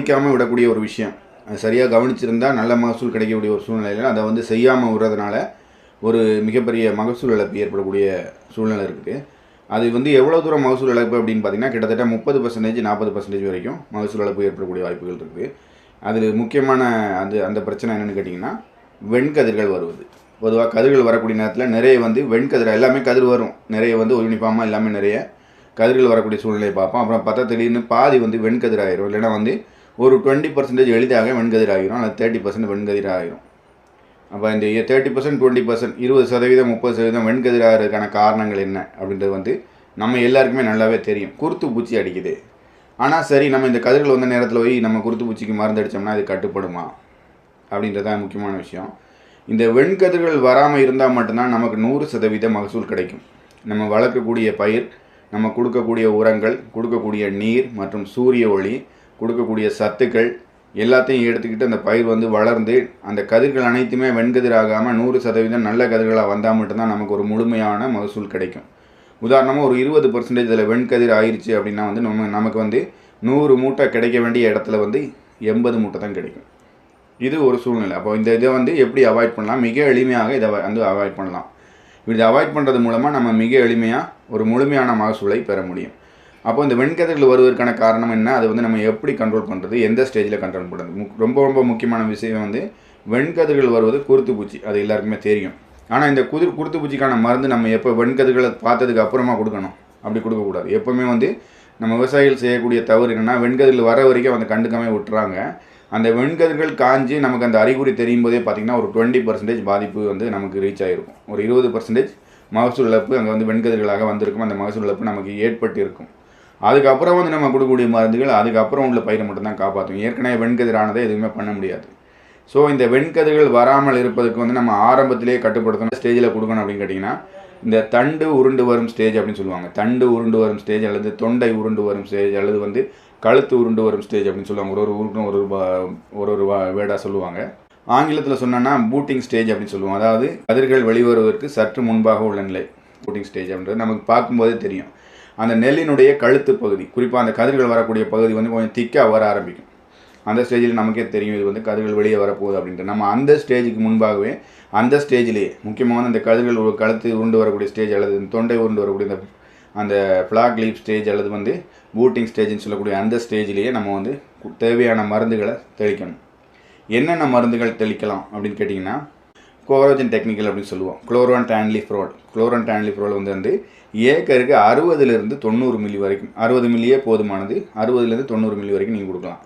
கவனிக்காமல் விடக்கூடிய ஒரு விஷயம். அது சரியாக கவனிச்சிருந்தால் நல்ல மகசூல் கிடைக்கக்கூடிய ஒரு சூழ்நிலையில் அதை வந்து செய்யாமல் விடுறதுனால ஒரு மிகப்பெரிய மகசூல் இழப்பு ஏற்படக்கூடிய சூழ்நிலை இருக்குது. அது வந்து எவ்வளோ தூரம் மகசூல் இழப்பு அப்படின்னு பார்த்தீங்கன்னா கிட்டத்தட்ட முப்பது பர்சன்டேஜ் நாற்பது பர்சன்டேஜ் வரைக்கும் மகசூல் இழப்பு ஏற்படக்கூடிய வாய்ப்புகள் இருக்குது. அதில் முக்கியமான அது அந்த பிரச்சனை என்னென்னு கேட்டிங்கன்னா வெண்கதிர்கள் வருவது. பொதுவாக கதிர்கள் வரக்கூடிய நேரத்தில் நிறைய வந்து வெண்கதிர் எல்லாமே கதிர் வரும். நிறைய வந்து யூனிஃபார்மாக எல்லாமே நிறைய கதிர்கள் வரக்கூடிய சூழ்நிலையை பார்ப்போம். அப்புறம் பார்த்தா திடீர்னு பாதி வந்து வெண்கதிர் ஆயிரும். இல்லைன்னா வந்து ஒரு டுவெண்ட்டி பர்சன்டேஜ் எளிதாக வெண்கதிர் ஆகிரும் அல்லது தேர்ட்டி பர்சன்ட் வெண்கதிர் ஆகிரும் அப்போ இந்த தேர்ட்டி பர்சன்ட் டுவெண்ட்டி பர்சன்ட் இருபது சதவீதம் முப்பது சதவீதம் வெண்கதிர் ஆகிறதுக்கான காரணங்கள் என்ன அப்படின்றது வந்து நம்ம எல்லாருக்குமே நல்லாவே தெரியும். குருத்து பூச்சி அடிக்குது. ஆனால் சரி நம்ம இந்த கதிர்கள் வந்த நேரத்தில் போய் நம்ம குருத்து பூச்சிக்கு மருந்து அடித்தோம்னா அது கட்டுப்படுமா? அப்படின்றது தான் முக்கியமான விஷயம். இந்த வெண்கதிர்கள் வராமல் இருந்தால் மட்டும்தான் நமக்கு நூறு சதவீத மகசூல் கிடைக்கும். நம்ம வளர்க்கக்கூடிய பயிர் நம்ம கொடுக்கக்கூடிய உரங்கள் கொடுக்கக்கூடிய நீர் மற்றும் சூரிய ஒளி கொடுக்கக்கூடிய சத்துக்கள் எல்லாத்தையும் எடுத்துக்கிட்டு அந்த பயிர் வந்து வளர்ந்து அந்த கதிர்கள் அனைத்துமே வெண்கதிர் ஆகாமல் நூறு சதவீதம் நல்ல கதிர்களாக வந்தால் மட்டும்தான் நமக்கு ஒரு முழுமையான மகசூல் கிடைக்கும். உதாரணமாக ஒரு இருபது பர்சன்டேஜ் இதில் வெண்கதிர் ஆயிடுச்சு அப்படின்னா வந்து நம்ம நமக்கு வந்து நூறு மூட்டை கிடைக்க வேண்டிய இடத்துல வந்து எண்பது மூட்டை தான் கிடைக்கும். இது ஒரு சூழ்நிலை. அப்போ இந்த இதை வந்து எப்படி அவாய்ட் பண்ணலாம்? மிக எளிமையாக இதை வந்து அவாய்ட் பண்ணலாம். இதை அவாய்ட் பண்ணுறது மூலமாக நம்ம மிக எளிமையாக ஒரு முழுமையான மகசூலை பெற முடியும். அப்போ இந்த வெண்கதிர்கள் வருவதற்கான காரணம் என்ன? அதை வந்து நம்ம எப்படி கண்ட்ரோல் பண்ணுறது எந்த ஸ்டேஜில் கண்ட்ரோல் பண்ணுறது ரொம்ப ரொம்ப முக்கியமான விஷயம் வந்து வெண்கதிர்கள் வருவது குருத்து பூச்சி. அது எல்லாருக்குமே தெரியும். ஆனால் இந்த குதிர் குருத்து பூச்சிக்கான மருந்து நம்ம எப்போ வெண்கதிர்களை பார்த்ததுக்கு அப்புறமா கொடுக்கணும்? அப்படி கொடுக்கக்கூடாது. எப்போவுமே வந்து நம்ம விவசாயிகள் செய்யக்கூடிய தவறு என்னென்னா வெண்கதிர்கள் வர வரைக்கும் அந்த கண்டுக்காமல் விட்டுறாங்க. அந்த வெண்கதிர்கள் காஞ்சி நமக்கு அந்த அறிகுறி தெரியும் போதே பார்த்திங்கன்னா ஒரு டுவெண்ட்டி பர்சன்டேஜ் பாதிப்பு வந்து நமக்கு ரீச் ஆகிருக்கும் ஒரு இருபது பர்சன்டேஜ் மகசூல் இழப்பு அங்கே வந்து வெண்கதிர்களாக வந்திருக்கும். அந்த மகசூல் இழப்பு நமக்கு ஏற்பட்டு இருக்கும் அதுக்கப்புறம் வந்து நம்ம கொடுக்கக்கூடிய மருந்துகள் அதுக்கப்புறம் உள்ள பயிரை மட்டும்தான் காப்பாற்றும் ஏற்கனவே வெண்கதிரானதை எதுவுமே பண்ண முடியாது. ஸோ இந்த வெண்கதிர்கள் வராமல் இருப்பதற்கு வந்து நம்ம ஆரம்பத்திலேயே கட்டுப்படுத்தணும் ஸ்டேஜில் கொடுக்கணும் அப்படின்னு கேட்டிங்கன்னா இந்த தண்டு உருண்டு வரும் ஸ்டேஜ் அப்படின்னு சொல்லுவாங்க. தண்டு உருண்டு வரும் ஸ்டேஜ் அல்லது தொண்டை உருண்டு வரும் ஸ்டேஜ் அல்லது வந்து கழுத்து உருண்டு வரும் ஸ்டேஜ் அப்படின்னு சொல்லுவாங்க. ஒரு ஒரு ஊருக்கும் ஒரு ஒரு ஒரு ஒரு வேடாக சொல்லுவாங்க. ஆங்கிலத்தில் சொன்னோன்னா பூட்டிங் ஸ்டேஜ் அப்படின்னு சொல்லுவோம். அதாவது கதிர்கள் வெளிவருவதற்கு சற்று முன்பாக உள்ள நிலை பூட்டிங் ஸ்டேஜ் அப்படின்றது நமக்கு பார்க்கும்போதே தெரியும். அந்த நெல்லினுடைய கழுத்து பகுதி குறிப்பாக அந்த கதிர்கள் வரக்கூடிய பகுதி வந்து கொஞ்சம் திக்காக வர ஆரம்பிக்கும். அந்த ஸ்டேஜில் நமக்கே தெரியும் இது வந்து கதிர்கள் வெளியே வரப்போகுது அப்படின்ட்டு. நம்ம அந்த ஸ்டேஜுக்கு முன்பாகவே அந்த ஸ்டேஜிலேயே முக்கியமான அந்த கதிர்கள் ஒரு கழுத்து உருண்டு வரக்கூடிய ஸ்டேஜ் அல்லது தொண்டை உருண்டு வரக்கூடிய இந்த அந்த ஃப்ளாக் லீப் ஸ்டேஜ் அல்லது வந்து பூட்டிங் ஸ்டேஜ்னு சொல்லக்கூடிய அந்த ஸ்டேஜ்லேயே நம்ம வந்து தேவையான மருந்துகளை தெளிக்கணும். என்னென்ன மருந்துகள் தெளிக்கலாம் அப்படின்னு கேட்டிங்கன்னா கோரோஜன் டெக்னிக்கல் அப்படின்னு சொல்லுவோம். குளோரோன் டேன்லிஃப்ரோல் குளோரோன் டேன்லிஃப்ரோல் வந்து வந்து ஏக்கருக்கு அறுபதுலேருந்து தொண்ணூறு மில்லி வரைக்கும். அறுபது மில்லியே போதுமானது. அறுபதுலேருந்து தொண்ணூறு மில்லி வரைக்கும் நீங்கள் கொடுக்கலாம்.